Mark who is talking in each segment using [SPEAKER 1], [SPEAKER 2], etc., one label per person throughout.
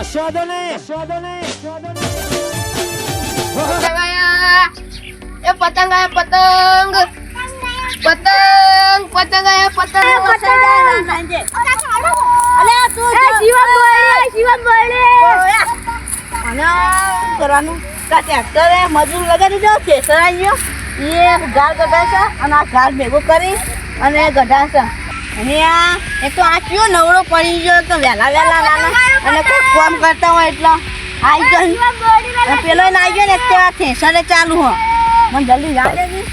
[SPEAKER 1] શોધો ને શોધો ને ને
[SPEAKER 2] પતંગ. આયા એ પતંગ. આયા પતંગ પતંગ. પતંગ આયા પતંગ
[SPEAKER 3] કરવાનું? કા ટ્રેક્ટરે મજૂર લગાડી દો થેસર ગયો. એ ગાળ ગઢાશે અને આ ગાળ ભેગો કરી અને ગઢાશે. અને આ એ તો આ કયો નવરો પડી ગયો તો વહેલા વહેલા નાના અને કોઈ કામ કરતા હોય એટલે આવી ગયો પેલો ના આવી ગયો ને તો આ થેસરે ચાલુ હો. મને જલ્દી યાદ આવી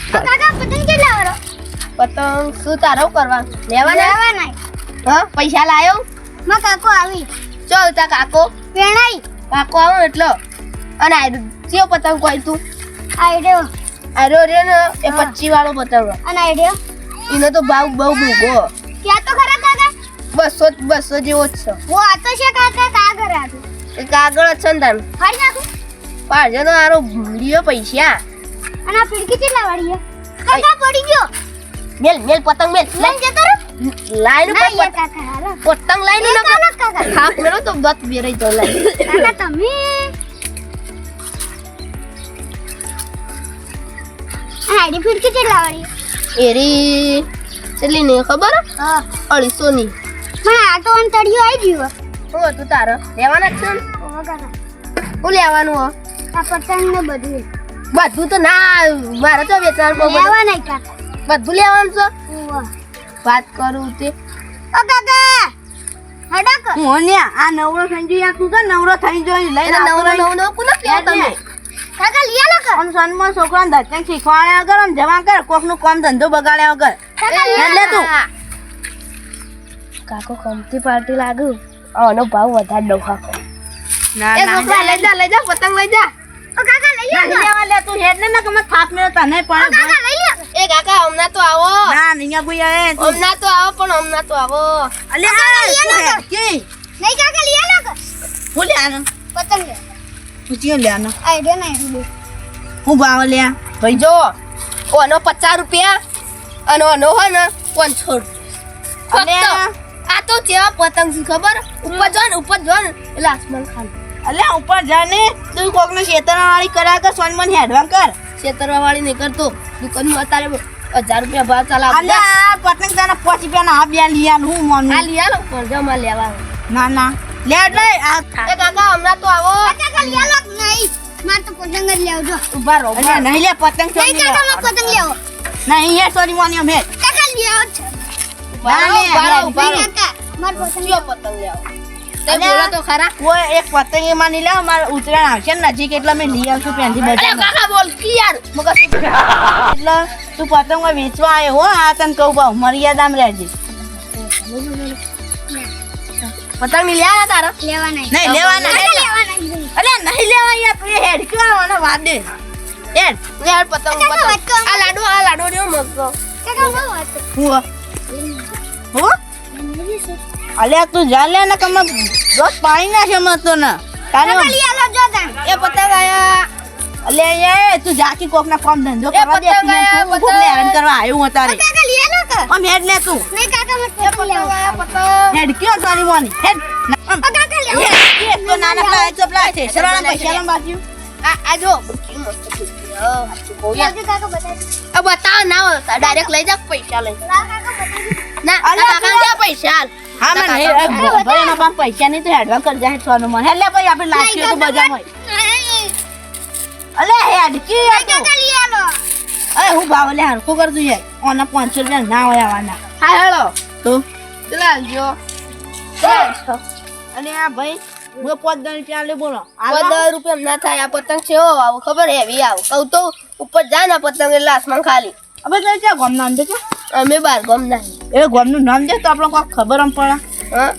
[SPEAKER 2] પતંગ શું તારો કરવા લેવાના? હા પૈસા લાયો? ચાલ તા કાકો? કાકો આવો એટલો. અને આ ચિયો પતંગ કોઈ તું? આરો રે ને એ. પચી વાળો પતંગ. એનો તો ભાવ બહુ મૂગો બસો બસો જેવો જ છે. એ કાગળ જ છે ને તારું. પાડજો નો આરો લીયો પૈસા. મેલ મેલ પતંગ મેલ. લાઈન ઉપર પતંગ લાઈન ન હા મેરો તો દત બેરાઈ તો લાઈન
[SPEAKER 4] હાડી ફીડકી કેટલા વાળી
[SPEAKER 2] એરી કેટલી નહીં ખબર?
[SPEAKER 4] હા.
[SPEAKER 2] અઢીસો ની
[SPEAKER 4] પણ આ તો આમ આવી ગયું
[SPEAKER 2] હો. તું તારે? લેવાના જ છે ને? હું લેવાનું હો?
[SPEAKER 4] આ પતંગ ને બધું.
[SPEAKER 2] બધું તો ના મારે તો વેચાણ
[SPEAKER 4] લેવા નહીં કાકા
[SPEAKER 2] બધું લેવાનું છે? વાત કરું તે.
[SPEAKER 4] ઓ કાકા! હડક
[SPEAKER 3] મોન્યા ને આ નવરો સંજી ગયો તું તો નવરો થઈ જોઈ લઈ
[SPEAKER 2] નવરો નવ કુ ન નવ તમે?
[SPEAKER 4] કાકા લીયા લો
[SPEAKER 3] આમ સન્માન છોકરાને ધરતી શીખવાડ્યા વગર આમ જમા કર કોકનું કામ ધંધો બગાડ્યા વગર.
[SPEAKER 4] કાકા
[SPEAKER 3] એટલે તું.
[SPEAKER 2] કાકો કમતી પાર્ટી લાગુ. આનો ભાવ વધારે દઉં કાકો
[SPEAKER 3] ના
[SPEAKER 2] એ લઈ જા લઈ જા પતંગ લઈ જા.
[SPEAKER 4] ઓ કાકા લઈ જા
[SPEAKER 3] નહીં લેવા લે તું હેડ ને ના કમે થાક મેળો તને પણ
[SPEAKER 4] કાકા લઈ લ્યો.
[SPEAKER 2] એ કાકા હમણાં તો આવો.
[SPEAKER 3] ના ભૂયા એ
[SPEAKER 2] હમણાં તો આવો પણ હમણાં તો આવો.
[SPEAKER 3] અલે આ કે?
[SPEAKER 4] નહીં કાકા લીયા લો
[SPEAKER 3] હું
[SPEAKER 4] પતંગ લે.
[SPEAKER 3] હું ચિયો
[SPEAKER 4] આઈડિયા નહીં
[SPEAKER 3] હું ભાવ લ્યા?
[SPEAKER 2] ભાઈ જો ઓનો પચાસ રૂપિયા અને ઓનો હોય ને પાંચસો
[SPEAKER 3] રૂપિયા.
[SPEAKER 2] આ તો કેવા પતંગ છે ખબર? ઉપર જો ને ઉપર જો ને એટલે આસમાન ખાલી.
[SPEAKER 3] અલે ઉપર જા ને તું કોક ને શેતરવા વાળી કરા કર સોનમન હેડવા કર.
[SPEAKER 2] છેતરવા વાળી નહીં કરતો. દુકાનમાં અત્યારે હજાર રૂપિયા ભાવ ચાલે.
[SPEAKER 3] અલે આ પતંગ તને પાંચ રૂપિયાના આ બે લઈ આલ હું
[SPEAKER 2] આ
[SPEAKER 3] મોનું
[SPEAKER 2] લઈ આલો પણ જમા લેવા.
[SPEAKER 3] ના ના. લે એટલે આ
[SPEAKER 2] કાકા હમણાં તો આવો.
[SPEAKER 4] કાકા લીયા લો નહીં? મારે તો પતંગ જ લેવો જો.
[SPEAKER 2] ઊભા રહો
[SPEAKER 3] અલે નહીં લે પતંગ
[SPEAKER 4] નહીં કાકા મારે પતંગ લેવો.
[SPEAKER 3] નહીં હે સોરી મોની અમે.
[SPEAKER 4] કાકા લીયા છે
[SPEAKER 2] ઊભા રહો, ઊભા રહો, ઊભા રહો.
[SPEAKER 4] નહીં કાકા મારે પતંગ
[SPEAKER 2] કયો પતંગ લેવો? તે
[SPEAKER 3] અલ્યા.
[SPEAKER 2] બોલો તો ખરા.
[SPEAKER 3] કોઈ એક પતંગ એમાં નહીં લાવ મારે ઉતરાણ આવશે. ને નજીક એટલે મેં લઈ આવશું ત્યાંથી
[SPEAKER 2] કાકા બોલ કી યાર? મગજ
[SPEAKER 3] એટલે તું પતંગ વેચવા આવ્યો હો આ તને કહું ભાવ મર્યાદામાં રહેજે.
[SPEAKER 2] પતંગની લ્યા તારા?
[SPEAKER 4] લેવાના નહીં.
[SPEAKER 3] નહીં લેવાના
[SPEAKER 4] નહીં
[SPEAKER 3] લેવા યાર તું હેડ ક્યાં આવવાના વાત દે હેડ
[SPEAKER 2] પતંગ પતંગ. આ લાડુ આ લાડુ રહ્યો મગો
[SPEAKER 4] કાકા બહુ વાત
[SPEAKER 3] હું હું? અલે તું જા લે ને કમ દોસ પાણી નાખે મત તો ને. તારે
[SPEAKER 2] એ પતંગ આયા.
[SPEAKER 3] અલે એ તું જાકી કોક ના કામ ધંધો કરવા દે તું ખૂબ ને હેરાન કરવા આવ્યો હું તારે
[SPEAKER 4] કાકા લે લો કે
[SPEAKER 3] આમ હેડ લે તું.
[SPEAKER 4] નહીં કાકા
[SPEAKER 2] મત
[SPEAKER 4] પતંગ
[SPEAKER 2] પતંગ આયા પતંગ.
[SPEAKER 3] હેડ કયો તારી મોની. હેડ.
[SPEAKER 4] કાકા લેવો
[SPEAKER 3] તો નાના ચપલા છે. સરવાળા પૈસા
[SPEAKER 2] આ આ જો.
[SPEAKER 4] કાકા બતાવી
[SPEAKER 2] આ બતાવ ના ડાયરેક્ટ લઈ જા પૈસા લઈ ના કાકા પૈસા
[SPEAKER 3] હા મને ભાઈ એના પાસે પૈસા નહીં તો હેડવા કરી જાય સોનું મને. એટલે ભાઈ આપણે લાગીએ તો બજારમાં. અલે હેડ કી તું. અરે હું ભાવ લે હરખું કરતું યાર ઓના 500 રૂપિયા ના હોય આવવાના
[SPEAKER 2] હા હેલો
[SPEAKER 3] તો?
[SPEAKER 2] ચલા જો
[SPEAKER 3] અને આ ભાઈ હું પાંચ દસ રૂપિયા લે બોલો.
[SPEAKER 2] દસ રૂપિયા ના થાય આ પતંગ છે ઓ આવો ખબર હેવી આવો. કહું તો ઉપર જાય ને પતંગ એટલે આસમાન ખાલી.
[SPEAKER 3] અમે તો ક્યાં ગોમ નામ દે
[SPEAKER 2] અમે બાર ગમ નામ
[SPEAKER 3] એ ગામનું નામ દે તો આપણે કોક ખબર આમ પડે.
[SPEAKER 2] હા?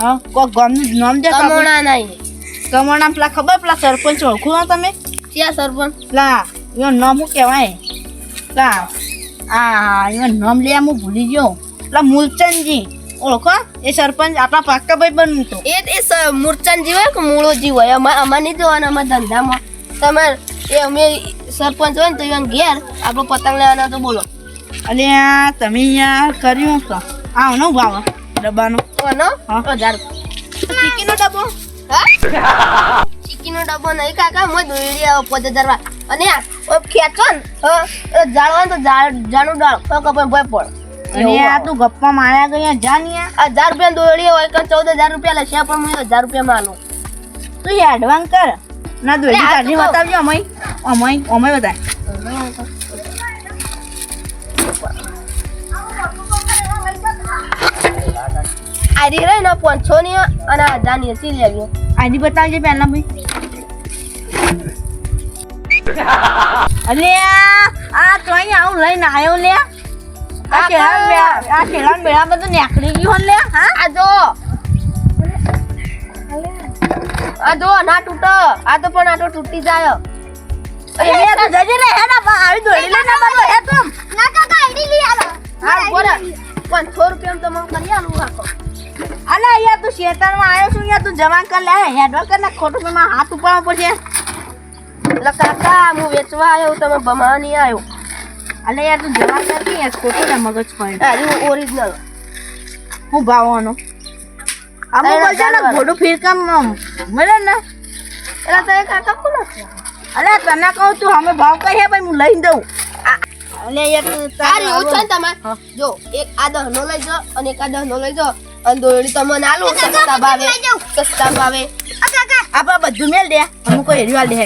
[SPEAKER 3] હા કોક ગામનું નામ દે તો
[SPEAKER 2] કમોણા નહીં
[SPEAKER 3] કમોણા પેલા ખબર પેલા સરપંચ ઓળખું તમે?
[SPEAKER 2] ક્યાં સરપંચ?
[SPEAKER 3] પેલા એનું નામ શું કહેવાય? પેલા આ એનું નામ લે હું ભૂલી ગયો. પેલા મૂલચંદજી. ઓળખો એ સરપંચ આપણા પાક્કા ભાઈ બનવું
[SPEAKER 2] એ એ મૂર્ચન જીવ હોય કે મૂળો જીવ હોય. અમાર અમાર નહીં જોવાના અમારા ધંધામાં. તમારે એ અમે સરપંચ હોય ને તો એવા ઘેર આપણો પતંગ લેવાના તો બોલો.
[SPEAKER 3] અને આ તમે અહીંયા કર્યું તો. આવ નો ભાવ ડબ્બાનો.
[SPEAKER 2] કોનો હજાર
[SPEAKER 3] ચીકીનો ડબ્બો.
[SPEAKER 2] હા? ચીકીનો ડબ્બો નહીં કાકા મોય દોડી આવો પાંચ હજાર અને આ ખેંચો ને હા એટલે તો ઝાડનું ડાળ. તો કપાય ભય પડ
[SPEAKER 3] અને આ તું ગપ્પા માર્યા ગયા જા ને
[SPEAKER 2] આ હજાર રૂપિયા દોડી હોય કે ચૌદ હજાર રૂપિયા લખ્યા પણ હું હજાર રૂપિયા માં
[SPEAKER 3] તું એ એડવાન્સ કર. ના
[SPEAKER 2] દોડી
[SPEAKER 3] કાઢી બતાવજો અમય અમય અમય બતાય
[SPEAKER 2] આ રી રહી ને પાંચસો ની અને હજારની સી લેવી.
[SPEAKER 3] આઈડી બતાવજે પહેલા ભાઈ. અલે આ તો અહીંયા આવું લઈને આવ્યો લે આ કેળાં બે- આ કેળાં બેળા બધું નીકળી ગયું લે હા?
[SPEAKER 2] આ જો. આ જો ના તૂટ. આ તો પણ આટો તૂટી જાય.
[SPEAKER 3] એ તું જજે ને હે ના આવી દોડી લઈને બધું હે તું
[SPEAKER 4] ના કાકા આઈડી લઈ આલો
[SPEAKER 2] હા બોલે. પાંચસો રૂપિયા તો મને કરી આલું
[SPEAKER 3] અલે તું શેતાનમાં આવ્યો છું અહીંયા તું જવાન કર લે હેડવા કર ને ખોટું તો મારા હાથ ઉપાડવા પડશે.
[SPEAKER 2] એટલે કાકા હું વેચવા આવ્યો તમે ભમા નહીં આવ્યો.
[SPEAKER 3] અલે યાર તું જવાન કર કે યાર? ખોટો ને મગજ પણ
[SPEAKER 2] આ ઓરિજિનલ
[SPEAKER 3] હું ભાવવાનો. અમુક
[SPEAKER 2] અરે
[SPEAKER 3] બોલશે ને. ઘોડું ફિરકામ મળે ને?
[SPEAKER 2] એટલે તમે કાકા કોનો છો?
[SPEAKER 3] અલે તને કહું તું અમે ભાવ કહીએ ભાઈ હું લઈને દઉં. અને યાર તું
[SPEAKER 2] ઓછો છે ને તમે જો એક આ દહનો લઈ જો અને એક આ દહનો લઈ જાઓ અને દોરડી તમને આલો સસ્તા ભાવે સસ્તા ભાવે.
[SPEAKER 4] આ કાકા
[SPEAKER 3] આપા બધું મેલ દે અમુક કોઈ હેરી વાળ દે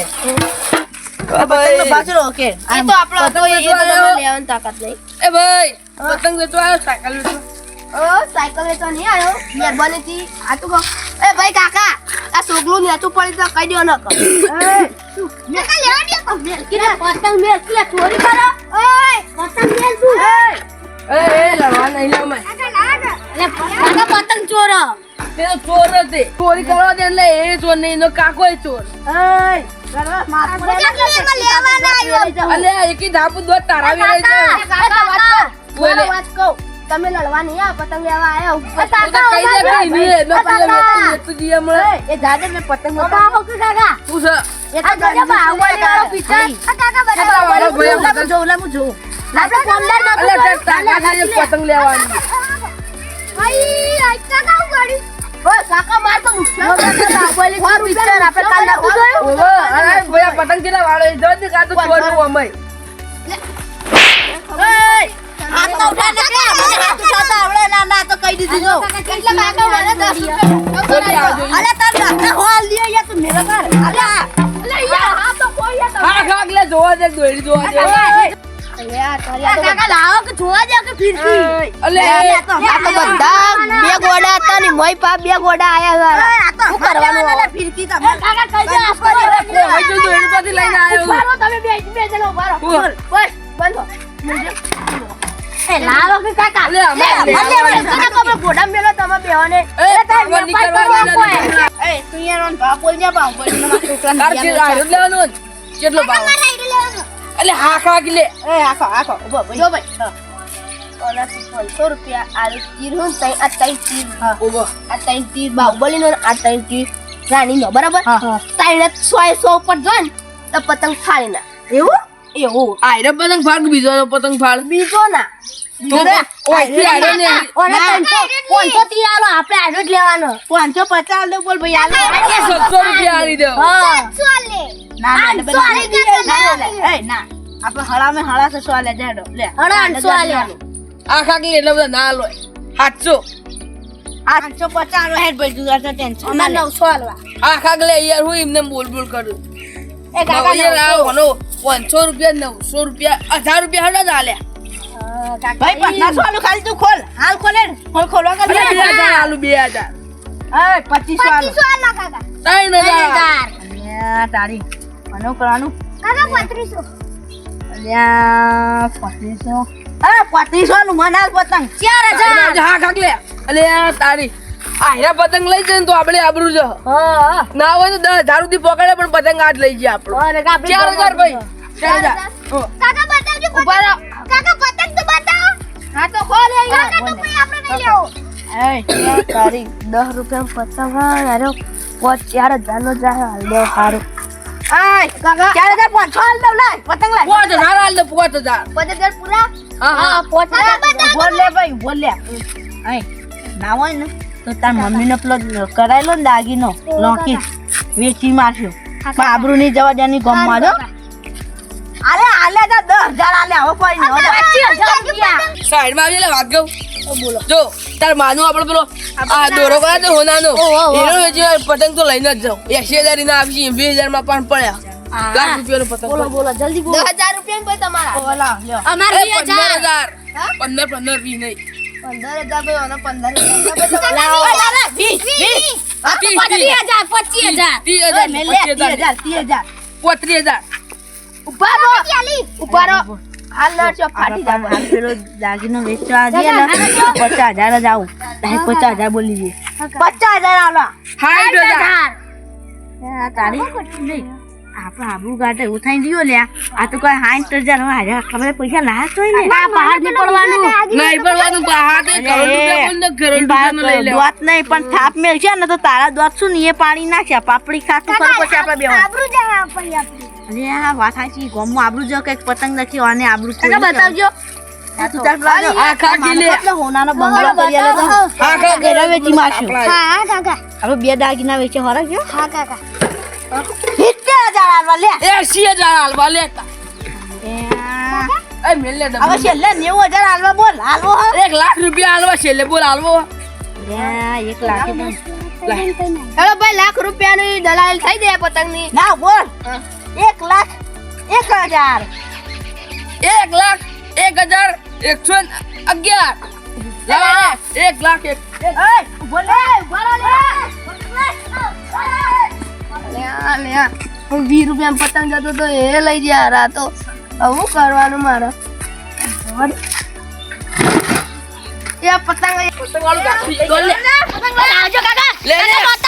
[SPEAKER 3] હે પાછળ ઓકે.
[SPEAKER 2] એ તો આપણો તો એ લેવાની તાકાત નહીં.
[SPEAKER 1] એ ભાઈ પતંગ વેચવા આવ્યો સાયકલ વેચવા.
[SPEAKER 2] ઓ સાયકલ વેચવા નહીં આવ્યો. મહેરબાની થી આ તો એ ભાઈ કાકા આ સોગલું નેચું પડી તો કઈ દો ન કહો
[SPEAKER 4] કાકા લેવા દે તો?
[SPEAKER 2] પતંગ મેલ કે ચોરી કરો.
[SPEAKER 4] ઓય! પતંગ મેલ તું
[SPEAKER 1] એ એ લડવા નહીં મેં
[SPEAKER 4] કાકા ને.
[SPEAKER 2] પતંગ ચોર.
[SPEAKER 1] તે તો ચોર હતી ચોરી કરવા દે એટલે એ ચોર નહીં એનો કાકો એ ચોર.
[SPEAKER 3] એય
[SPEAKER 4] આવ્યો
[SPEAKER 2] કાકા તમે લડવા નહીં આ પતંગ લેવા આયા ઉપર
[SPEAKER 3] પતંગ
[SPEAKER 2] કાકા
[SPEAKER 1] શું
[SPEAKER 3] એ તો
[SPEAKER 2] picture.
[SPEAKER 4] આ કાકા
[SPEAKER 1] આ
[SPEAKER 4] બતાવો
[SPEAKER 1] વાળો
[SPEAKER 3] હું જોઉં હું
[SPEAKER 2] આપણે
[SPEAKER 1] પતંગ લેવાની
[SPEAKER 4] ભાઈ આ કાકા ઉગાડી
[SPEAKER 1] પતંગ કેટલા વાળો એ જો દે કા તો ચોરનું અમે
[SPEAKER 3] હાથ તો ઉઠા કે મને હાથ ઉઠાતા આવડે ના ના તો કહી દીધું જો.
[SPEAKER 2] એટલે કાકા મને દસ રૂપિયા
[SPEAKER 1] જોતી આવજો. ઈ.
[SPEAKER 3] અરે તાર હાથના હોલ લ્યો યાર તું મેરા કર અલે આ.
[SPEAKER 2] યાર હા તો કોઈ યાર
[SPEAKER 1] હા ખાક જોવા દે દોડી જોવા દે.
[SPEAKER 2] તમે
[SPEAKER 3] કાકા લાવો કે
[SPEAKER 2] આયા
[SPEAKER 3] તમે.
[SPEAKER 2] કાકા તમે. કાકા.
[SPEAKER 1] અલે અમારે
[SPEAKER 2] લે,
[SPEAKER 1] લેવા
[SPEAKER 2] અલે, અલે, ઘોડા મેલો તમે બેવાને
[SPEAKER 1] એ તાર નીકળવા દે
[SPEAKER 3] એ તું યાર ઓન ભાવ જા બોલ ને મારા છોકરાને
[SPEAKER 1] તાર છે
[SPEAKER 3] ધ્યાન
[SPEAKER 1] આયરો જ લેવાનો કેટલો ભાવ?
[SPEAKER 4] મારા આઈડી લેવાનો
[SPEAKER 1] અલે હા ખાક લે.
[SPEAKER 3] એ હા આખો ઊભો.
[SPEAKER 2] જો ભાઈ. ઓનાથી પાંચસો રૂપિયા આ તીર હું તઈ આ તઈ તીર
[SPEAKER 1] ઊભો.
[SPEAKER 2] આ તઈ તીર બાહુબલીનો ને આ તઈ તીર રાણીનો બરાબર?
[SPEAKER 3] હા.
[SPEAKER 2] તાઈને સો સો ઉપર જો ને તો પતંગ ફાળી ના
[SPEAKER 3] એવું?
[SPEAKER 2] એવું.
[SPEAKER 1] આયરો પતંગ ફાળ બીજો પતંગ ફાળ
[SPEAKER 2] બીજો ના. પાંચસો તીર આલો આપણે આડો જ લેવાનો.
[SPEAKER 3] પાંચસો દે બોલ ભાઈ આલે.
[SPEAKER 1] સત્સો રૂપિયા આલી દો
[SPEAKER 4] પાંચસો
[SPEAKER 3] ના ના ના,
[SPEAKER 4] કાકા,
[SPEAKER 3] ના,
[SPEAKER 4] ના.
[SPEAKER 3] ના, એ ના. આપણે હળામે હળા છે સો લે જાડો. લે
[SPEAKER 2] હળો આઠસો આલે.
[SPEAKER 1] આ ખાક એટલે બધા ના લોય સાતસો.
[SPEAKER 3] આઠસો પચાસ નો હેડ ભાઈ તું ટેન્શન લે.
[SPEAKER 2] નવસો આલવા.
[SPEAKER 1] આ ખાક લે યાર હું એમને બોલ બોલ કરું.
[SPEAKER 3] એ કાકા
[SPEAKER 1] લાવો પાંચસો રૂપિયા નવસો રૂપિયા હજાર રૂપિયા હડા જ આલ્યા.
[SPEAKER 3] ભાઈ પચાસ વાળું ખાલી તું ખોલ. હાલ ખોલે ને. ખોલ ખોલવા
[SPEAKER 1] અરે બે હજાર આલુ બે હજાર.
[SPEAKER 3] એ પચીસ
[SPEAKER 4] આલા કાકા.
[SPEAKER 1] ત્રણ હજાર.
[SPEAKER 3] અલ્યા તારી. મને કરવાનું?
[SPEAKER 4] કાકા પત્રીસો
[SPEAKER 3] અલ્યા પચીસો. એ પચીસો નું મન હાલ પતંગ.
[SPEAKER 2] ચાર હજાર.
[SPEAKER 1] હા ખાક લે. અલે આ તારી આયરા પતંગ લઈ જાય ને તો આપણે આબરું
[SPEAKER 2] છે
[SPEAKER 1] ના હોય તો દસ હજાર સુધી પકડે પણ પતંગ આજ લઈ જાય આપણો. ચાર હજાર ભાઈ. ચાર હજાર.
[SPEAKER 4] કાકા બતાવજો. કાકા પતંગ
[SPEAKER 2] હા તો ખોલ એ
[SPEAKER 4] યાર તો કોઈ આપણે નહીં લેવો.
[SPEAKER 3] એ
[SPEAKER 2] તારી 10 રૂપિયા પતંગ અરે પાંચ ચાર હજાર નો જાય હાલ દો સારું
[SPEAKER 3] આય
[SPEAKER 2] કાકા
[SPEAKER 3] ચાર હજાર પાંચસો હાલ દઉં લાય પતંગ લાય
[SPEAKER 1] પાંચ હજાર હાલ દે પાંચ હજાર.
[SPEAKER 2] પચાસ હજાર પૂરા?
[SPEAKER 1] હા હા.
[SPEAKER 2] પાંચ
[SPEAKER 4] બતાવો
[SPEAKER 3] બોલ લે ભાઈ બોલ લે. આય ના હોય ને તો તાર મમ્મીનો પેલો કરાયેલો ને દાગીનો લોકી વેચી માર્યો પણ ની નહીં જવા દેની ગમમાં જો અરે આલે તા દસ હજાર આલે હવે કોઈ નહીં
[SPEAKER 1] સાઈડમાં આવી વાત કહું. જો તાર માનું આપણે પેલો આ દોરો કરા તો હોનાનો? એનો પતંગ તો લઈને જ જાઉં. એસી હજાર ના આપશે વીસ હજારમાં પણ પડ્યા. લાખ રૂપિયાનો પતંગ બોલો બોલો
[SPEAKER 2] દસ હજાર રૂપિયા ભાઈ તમારા?
[SPEAKER 1] અમારે પંદર હજાર. પંદર પંદર વીસ નહીં.
[SPEAKER 2] પંદર હજાર ભાઈ અને પંદર હજાર.
[SPEAKER 1] ત્રીસ,
[SPEAKER 2] પચીસ હજાર. પચીસ હજાર.
[SPEAKER 1] ત્રીસ હજાર પચીસ હજાર.
[SPEAKER 3] ત્રીસ હજાર.
[SPEAKER 1] પોત્રીસ હજાર.
[SPEAKER 2] ઊભા રહો. ઊભા રહો. હાલ ના છો ફાટી જાવ
[SPEAKER 3] હાલ પેલો દાગીનો વેચવા જઈએ ને પચાસ હજાર જ આવું. તારે પચાસ હજાર બોલી દે. પચાસ હજાર આલો.
[SPEAKER 1] સાઠ હજાર.
[SPEAKER 3] આ તારી નહીં આપણે આબુ ગાટે એવું થઈ ગયો લ્યા. આ તો કોઈ સાઠ હજાર હવે ખબર પૈસા ને.
[SPEAKER 2] બહાર નહીં પડવાનું
[SPEAKER 1] નહીં. પડવાનું બહાર તો કરોડ રૂપિયા પણ ન
[SPEAKER 3] દોત નહીં પણ થાપ મેળશે ને તો તારા દોત શું ને એ પાણી નાખ્યા. પાપડી ખાતું પછી આપણે બે અરે આ વાત સાચી ગોમમાં આબરૂ જો કંઈક પતંગ નથી અને આબરૂ કોઈ
[SPEAKER 2] બતાવજો.
[SPEAKER 3] બે દાગીના વેચે હોરા ગયો
[SPEAKER 4] હા કાકા.
[SPEAKER 3] સિત્તેર હજાર આલવા લે.
[SPEAKER 1] એસી હજાર હાલવા લેતા લે
[SPEAKER 3] હવે છેલ્લે નેવું હજાર આલવા બોલ. હાલવો
[SPEAKER 1] એક લાખ રૂપિયા હાલવા છેલ્લે બોલ હાલવો
[SPEAKER 3] એક લાખ
[SPEAKER 2] હેલો ભાઈ લાખ રૂપિયાની દલાલ થઈ જાય પતંગની.
[SPEAKER 3] ના બોલ. એક લાખ એક હજાર.
[SPEAKER 1] એક લાખ એક હજાર એકસો અગિયાર. લાવો, એક લાખ એક.
[SPEAKER 2] વીસ રૂપિયા પતંગ જતો તો એ લઈ ગયા રા તો આવું કરવાનું મારે? એ પતંગ
[SPEAKER 1] પતંગ વાળું ગાંઠી ગોળ લે. લે, લે.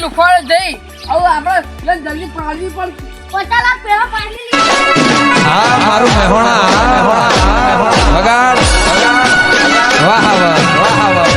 [SPEAKER 1] લુખવાડ જઈ હવે આપણે જલ્દી પાડવી
[SPEAKER 5] પણ પચાસ વાહ વાહ